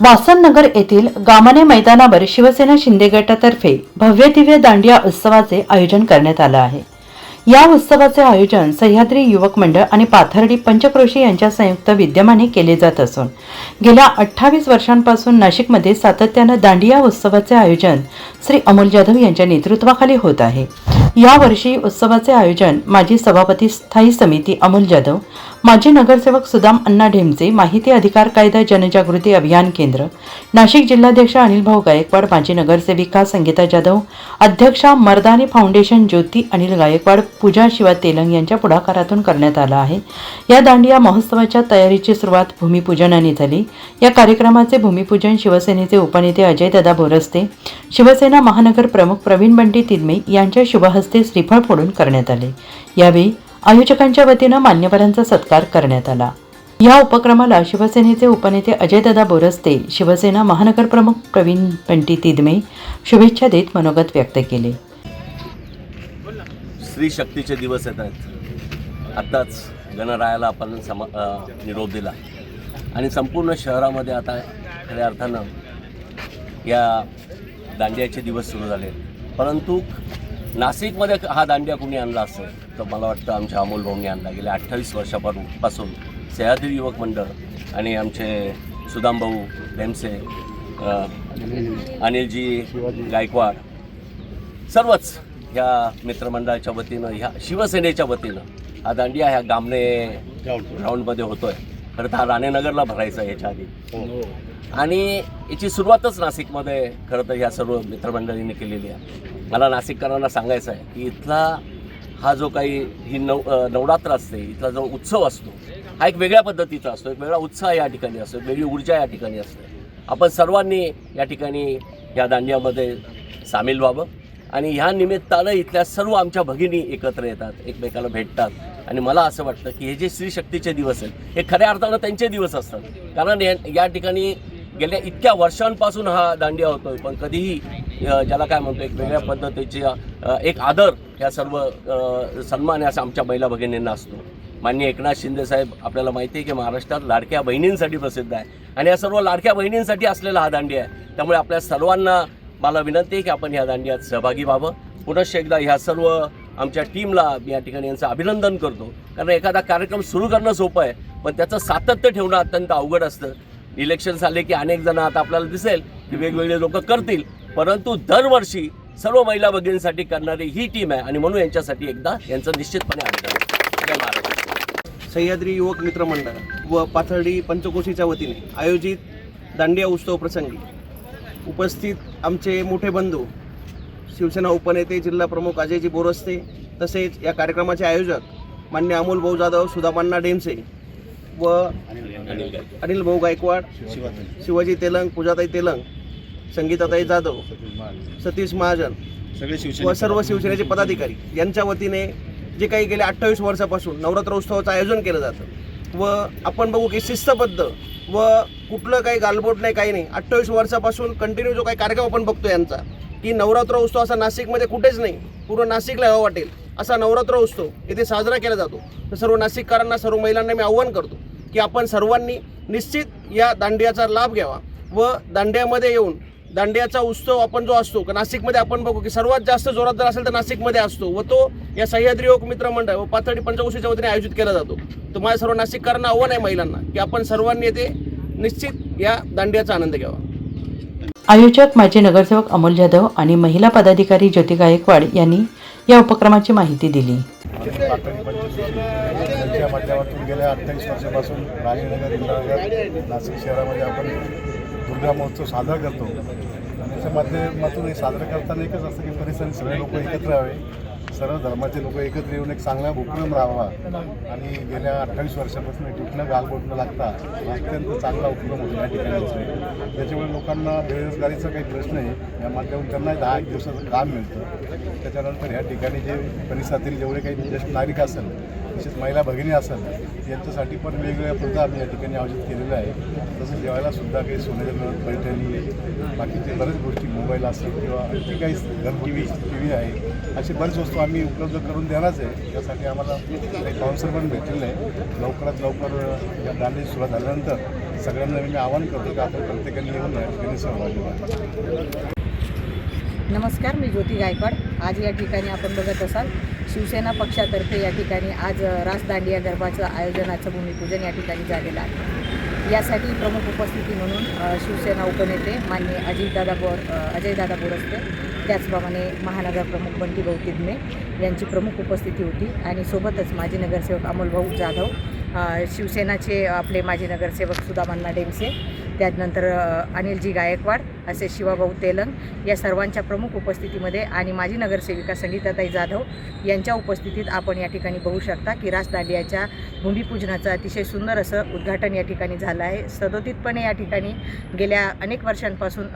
वासन नगर येथील गामाने मैदानावर शिवसेना शिंदे गटातर्फे भव्य दिव्य दांडिया उत्सवाचे आयोजन करण्यात आलं आहे. या उत्सवाचे आयोजन सह्याद्री युवक मंडळ आणि पाथर्डी पंचक्रोशी यांच्या संयुक्त विद्यमाने केले जात असून गेल्या अठ्ठावीस वर्षांपासून नाशिकमध्ये सातत्यानं दांडिया उत्सवाचे आयोजन श्री अमोल जाधव यांच्या नेतृत्वाखाली होत आहे. यावर्षी उत्सवाचे आयोजन माजी सभापती स्थायी समिती अमोल जाधव माजी नगरसेवक सुदाम अण्णा ढेमचे माहिती अधिकार कायदा जनजागृती अभियान केंद्र नाशिक जिल्हाध्यक्ष अनिल भाऊ गायकवाड माजी नगरसेविका संगीता जाधव अध्यक्षा मर्दानी फाउंडेशन ज्योती अनिल गायकवाड पूजा शिवा तेलंग यांच्या पुढाकारातून करण्यात आला आहे. या दांडिया महोत्सवाच्या तयारीची सुरुवात भूमिपूजनाने झाली या कार्यक्रमाचे भूमिपूजन शिवसेनेचे उपनेते अजयदादा बोरस्ते शिवसेना महानगर प्रमुख प्रवीण बंटी तिदमे यांच्या शुभहस्ते श्रीफळ फोडून करण्यात आले. यावेळी आयोजकांच्या वतीनं मान्यवरांचा सत्कार करण्यात आला. या उपक्रमाला शिवसेनेचे उपनेते अजयदादा बोरस्ते शिवसेना महानगरप्रमुख प्रवीण पंटी तिदमे शुभेच्छा देत मनोगत व्यक्त केले. स्त्री शक्तीचे दिवस येत आहेत. आत्ताच गणरायाला आपण सम निरोप दिला. आणि संपूर्ण शहरामध्ये आता खऱ्या अर्थानं या दांडियाचे दिवस सुरू झाले. परंतु नाशिकमध्ये हा दांडिया कुणी आणला असेल? तर मला वाटतं आमच्या अमोल भाऊंनी आणला गेल्या अठ्ठावीस वर्षापासून पासून सह्याद्री युवक मंडळ आणि आमचे सुदाम भाऊ अनिलजी गायकवाड सर्वच ह्या मित्रमंडळाच्या वतीनं ह्या शिवसेनेच्या वतीनं हा दांडिया ह्या गामणे ग्राउंडमध्ये होतोय. खरं तर हा राणेनगरला भरायचा आहे याच्या आधी. आणि याची सुरुवातच नाशिकमध्ये खरं तर ह्या सर्व मित्रमंडळींनी केलेली आहे. मला नाशिककरांना सांगायचं आहे की इथला हा जो काही ही नव नवरात्र असते इथला जो उत्सव असतो हा एक वेगळ्या पद्धतीचा असतो एक वेगळा उत्साह या ठिकाणी असतो एक वेगळी ऊर्जा या ठिकाणी असते. आपण सर्वांनी या ठिकाणी या दांडियामध्ये सामील व्हावं आणि ह्या निमित्तानं इथल्या सर्व आमच्या भगिनी एकत्र येतात एकमेकाला भेटतात आणि मला असं वाटतं की हे जे श्रीशक्तीचे दिवस आहेत हे खऱ्या अर्थानं त्यांचे दिवस असतात. कारण या या ठिकाणी गेल्या इतक्या वर्षांपासून हा दांडिया होतोय पण कधीही ज्याला काय म्हणतो एक वेगळ्या पद्धतीचे एक आदर या सर्व सन्मान असा आमच्या महिला भगिनींना असतो. माननीय एकनाथ शिंदे साहेब आपल्याला माहिती आहे की महाराष्ट्रात लाडक्या बहिणींसाठी प्रसिद्ध आहे. आणि या सर्व लाडक्या बहिणींसाठी असलेला हा दांडिया आहे. त्यामुळे आपल्या सर्वांना मला विनंती आहे की आपण ह्या दांडियात सहभागी व्हावं. पुनश्च एकदा ह्या सर्व आमच्या टीमला मी या ठिकाणी यांचं अभिनंदन करतो. कारण एखादा कार्यक्रम सुरू करणं सोपं आहे पण त्याचं सातत्य ठेवणं अत्यंत अवघड असतं. इलेक्शन आले की अनेक जण आता आपल्याला दिसेल की वेगवेगळे लोक करतील. परंतु दरवर्षी सर्व महिला भगिनींसाठी करणारी ही टीम आहे आणि म्हणून यांच्यासाठी एकदा यांचं निश्चितपणे अभिनंदन सह्याद्री युवक मित्र मंडळ व पाथर्डी पंचकोशीच्या वतीने आयोजित दांडिया उत्सव प्रसंगी उपस्थित आमचे मोठे बंधू शिवसेना उपनेते जिल्हा प्रमुख अजयजी बोरस्ते तसेच या कार्यक्रमाचे आयोजक मान्य अमोल भाऊ जाधव सुदामांना डेमसे व अनिल भाऊ गायकवाड शिवाजी तेलंग पूजाताई तेलंग संगीताताई जाधव सतीश महाजन व सर्व शिवसेनेचे पदाधिकारी. यांच्या वतीने जे काही गेल्या अठ्ठावीस वर्षापासून नवरात्र उत्सवाचं आयोजन केलं जातं. व आपण बघू की शिस्तबद्ध व कुठलं काही गालबोट नाही काही नाही. अठ्ठावीस वर्षापासून कंटिन्यू जो काही कार्यक्रम आपण बघतो यांचा की नवरात्र उत्सव असा नाशिकमध्ये कुठेच नाही. पूर्ण नाशिकला यावं वाटेल असा नवरात्र उत्सव येथे साजरा केला जातो. तर सर्व नाशिककरांना सर्व महिलांना मी आव्हान करतो. की आपण सर्वांनी निश्चित या दांडियाचा लाभ घ्यावा व दांडियामध्ये येऊन दांडियाचा उत्सव आपण जो असतो नाशिकमध्ये आपण बघू की सर्वात जास्त जोरात जर असेल तर नाशिकमध्ये असतो व तो या सह्याद्री योग मित्र मंडळ व पाथर्डी पंचकोशीच्या वतीने आयोजित केला जातो. तर माझ्या सर्व नाशिककारांना आव्हान आहे महिलांना की आपण सर्वांनी येथे निश्चित या दांडियाचा आनंद घ्यावा. आयोजक माजी नगरसेवक अमोल जाधव आणि महिला पदाधिकारी ज्योती गायकवाड यांनी या उपक्रमाची माहिती दिली. पाटण माध्यमातून गेल्या अठ्ठावीस वर्षापासून राजेनगर इंदिरानगर नाशिक शहरामध्ये आपण दुर्गा महोत्सव साजरा करतो. आणि त्याच्या माध्यमातून हे साजरं करताना एकच असतं की परिसर सगळे लोक एकत्र यावे. सर्व धर्माचे लोक एकत्र येऊन एक चांगला उपक्रम राहावा. आणि गेल्या अठ्ठावीस वर्षापासून एक कुठलं गालबोट लागता अत्यंत चांगला उपक्रम होतो या ठिकाणी. त्याच्यामुळे लोकांना बेरोजगारीचा काही प्रश्न आहे. या माध्यमातून त्यांना दहा एक दिवसाचं काम मिळतं. त्याच्यानंतर ह्या ठिकाणी जे परिसरातील जेवढे काही ज्येष्ठ नागरिक असेल तसेच महिला भगिनी असेल यांच्यासाठी पण वेगवेगळ्या स्पर्धा आम्ही या ठिकाणी आयोजित केलेल्या आहे तसंच जेवायला सुद्धा काही सोनेरी पैठणी बाकीचे बऱ्याच गोष्टी मोबाईल असेल किंवा आणखी काही घरगुती टी व्ही आहे. अशी बऱ्याच वस्तू आम्ही उपलब्ध करून देणारच आहे. त्यासाठी आम्हाला काही काउन्सर पण भेटलेलं आहे लवकरात लवकर या दांडी सुरुवात झाल्यानंतर सगळ्यांना मी आवाहन करतो की आपण प्रत्येकाने येऊन या ठिकाणी सहभागी व्हा. नमस्कार मी ज्योती गायकवाड. आज या ठिकाणी आपण बघत असाल शिवसेना पक्षातर्फे या ठिकाणी आज रासदांडिया रास गरबाचं आयोजनाचं भूमिपूजन या ठिकाणी झालेलं आहे. यासाठी प्रमुख उपस्थिती म्हणून शिवसेना उपनेते मान्य अजितदादा बोर अजयदादा बोरस्ते त्याचप्रमाणे महानगर प्रमुख बंटी भाऊ तिदमे यांची प्रमुख उपस्थिती होती आणि सोबतच माजी नगरसेवक अमोलभाऊ जाधव शिवसेनाचे आपले माजी नगरसेवक सुदामांना डेमसे त्यानंतर अनिलजी गायकवाड असे शिवाभाऊ तेलंग या सर्वांच्या प्रमुख उपस्थितीमध्ये आणि माजी नगरसेविका संगीताताई जाधव यांच्या उपस्थितीत आपण या ठिकाणी बघू शकता की रास दांडियाच्या भूमिपूजनाचं अतिशय सुंदर असं उद्घाटन या ठिकाणी झालं आहे. सदोदितपणे या ठिकाणी गेल्या अनेक वर्षांपासून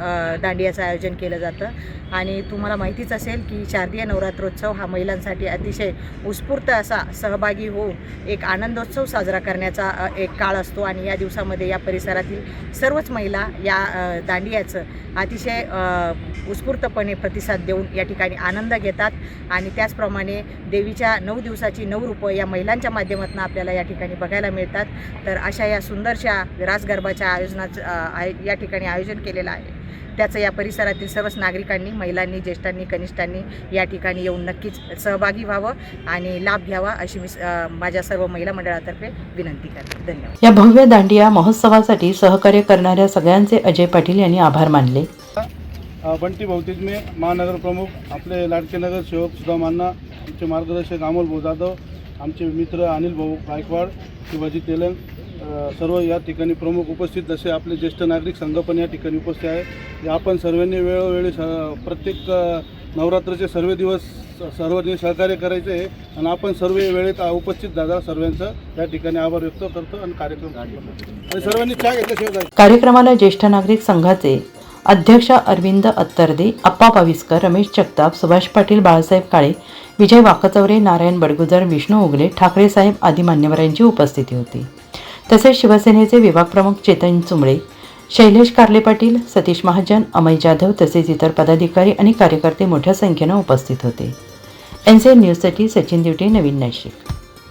दांडियाचं आयोजन केलं जातं. आणि तुम्हाला माहितीच असेल की शारदीय नवरात्रोत्सव हा महिलांसाठी अतिशय उत्स्फूर्त असा सहभागी होऊन एक आनंदोत्सव साजरा करण्याचा एक काळ असतो. आणि या दिवसामध्ये या परिसरातील सर्वच महिला या दांडियाचं अतिशय उत्स्फूर्तपणे प्रतिसाद देऊन या ठिकाणी आनंद घेतात. आणि त्याचप्रमाणे देवीच्या नऊ दिवसाची नऊ रूपं या महिलांच्या माध्यमातून आपल्याला या ठिकाणी बघायला मिळतात. तर अशा या सुंदरशा रासगरबाच्या आयोजनाचं आय या ठिकाणी आयोजन केलेलं आहे. त्याचं या परिसरातील सर्वच नागरिकांनी महिलांनी ज्येष्ठांनी कनिष्ठांनी या ठिकाणी येऊन नक्कीच सहभागी व्हावं आणि लाभ घ्यावा अशी मी माझ्या सर्व महिला मंडळातर्फे विनंती करते. धन्यवाद. या भव्य दांडिया महोत्सवासाठी सहकार्य करणाऱ्या सगळ्यांचे अजय पाटील यांनी आभार मानले. बंटी बहुतेकमे महानगर प्रमुख आपले लाडके नगर सेवक सुदामांना आमचे मार्गदर्शक अमोल भाऊ जाधव आमचे मित्र अनिल भाऊ गायकवाड शिवाजी तेलंग सर्व या ठिकाणी प्रमुख उपस्थित जसे आपले ज्येष्ठ नागरिक संघ पण या ठिकाणी उपस्थित आहे. आपण सर्वांनी वेळोवेळी स प्रत्येक नवरात्राचे सर्व दिवस सर्वांनी सहकार्य करायचे आहे. आणि आपण सर्व वेळेत उपस्थित दादा सर्वांचं या ठिकाणी आभार व्यक्त करतो आणि कार्यक्रम आणि सर्वांनी चहा घेतल्याशिवाय कार्यक्रमाला ज्येष्ठ नागरिक संघाचे अध्यक्ष अरविंद अत्तर्दे अप्पा पाविस्कर रमेश जगताप सुभाष पाटील बाळासाहेब काळे विजय वाकचौरे नारायण बडगुजर विष्णू उगले ठाकरे साहेब आदी मान्यवरांची उपस्थिती होती. तसेच शिवसेनेचे विभाग प्रमुख चेतन चुंबळे शैलेश कार्ले पाटील सतीश महाजन अमय जाधव तसेच इतर पदाधिकारी आणि कार्यकर्ते मोठ्या संख्येनं उपस्थित होते. एन सी एन न्यूजसाठी सचिन दिवटे नवीन नाशिक.